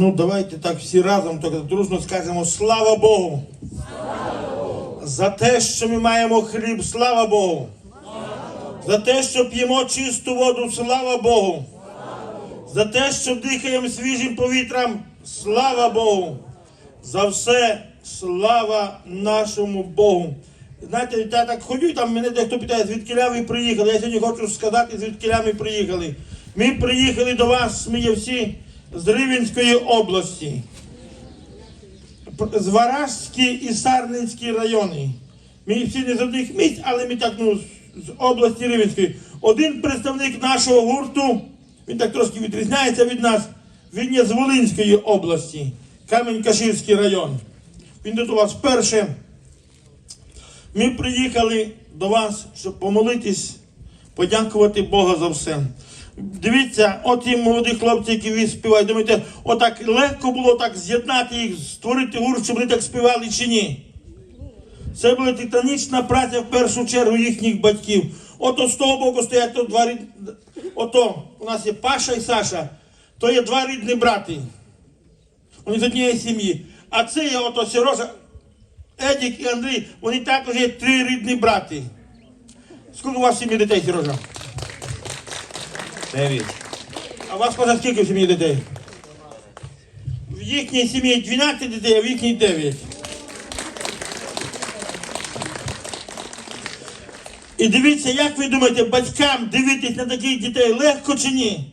Ну, давайте так всі разом, так дружно скажемо слава Богу. За те, що ми маємо хліб, слава Богу. За те, що п'ємо чисту воду, слава Богу. За те, що дихаємо свіжим повітрям, слава Богу. За все слава нашому Богу. Знаєте, я так ходю, там мене дехто питає, звідки ви приїхали. Я сьогодні хочу сказати, звідки ми приїхали. Ми приїхали до вас, ми є всі з Рівенської області. З Варажський і Сарненський райони. Ми всі не з одних місць, але ми так ну, з- області Рівенської. Один представник нашого гурту, він так трошки відрізняється від нас, він є з Волинської області, Камінь-Каширський район. Він тут у вас вперше. Ми приїхали до вас, щоб помолитись, подякувати Бога за все. Дивіться, от молоді хлопці, які співають, думаєте, отак легко було так з'єднати їх, створити гурт, щоб вони так співали чи ні? Це була титанічна праця в першу чергу їхніх батьків. Ото з того боку стоять то два рід... Ото у нас є Паша і Саша, то є два рідні брати. Вони з однієї сім'ї. А це є ото Сірожа, Едік і Андрій, вони також є три рідні брати. Скільки у вас сім'ї дітей, Сірожа? Дев'ять. А у вас кожа скільки в сім'ї дітей? В їхній сім'ї 12 дітей, а в їхній 9. І дивіться, як ви думаєте, батькам дивитись на таких дітей легко чи ні?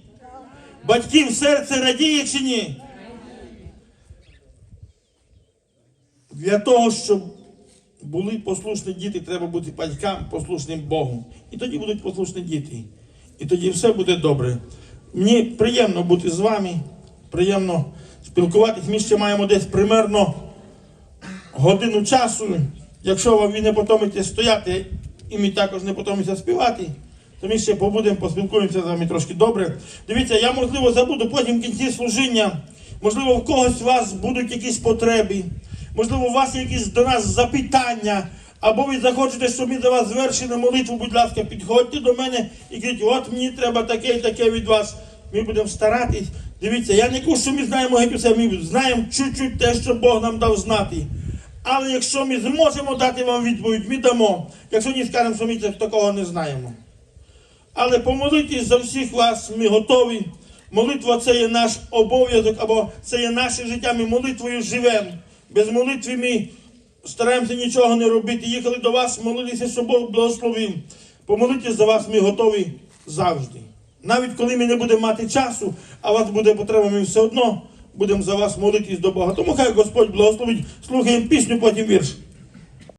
Батьків серце радіє чи ні? Для того, щоб були послушні діти, треба бути батькам послушним Богу. І тоді будуть послушні діти. І тоді все буде добре. Мені приємно бути з вами, приємно спілкуватись. Ми ще маємо десь примерно годину часу. Якщо вам ви не потомите стояти, і ми також не потомимося співати, то ми ще побудемо, поспілкуємося з вами трошки добре. Дивіться, я можливо забуду потім в кінці служіння. Можливо, в когось у вас будуть якісь потреби, можливо, у вас є якісь до нас запитання, або ви захочете, щоб ми за вас звершили молитву, будь ласка, підходьте до мене і кажіть, от мені треба таке і таке від вас. Ми будемо старатись. Дивіться, я не кажу, що ми знаємо геть усе, ми знаємо чуть-чуть те, що Бог нам дав знати. Але якщо ми зможемо дати вам відповідь, ми дамо. Якщо не скажемо, що ми такого не знаємо. Але помолитись за всіх вас, ми готові. Молитва це є наш обов'язок, або це є наше життя. Ми молитвою живемо. Без молитви ми стараємося нічого не робити. Їхали до вас, молилися, щоб Бог благословив. Помолитися за вас ми готові завжди. Навіть коли ми не будемо мати часу, а вас буде потреба, ми все одно будемо за вас молитись до Бога. Тому хай Господь благословить. Слухаємо пісню, потім вірш.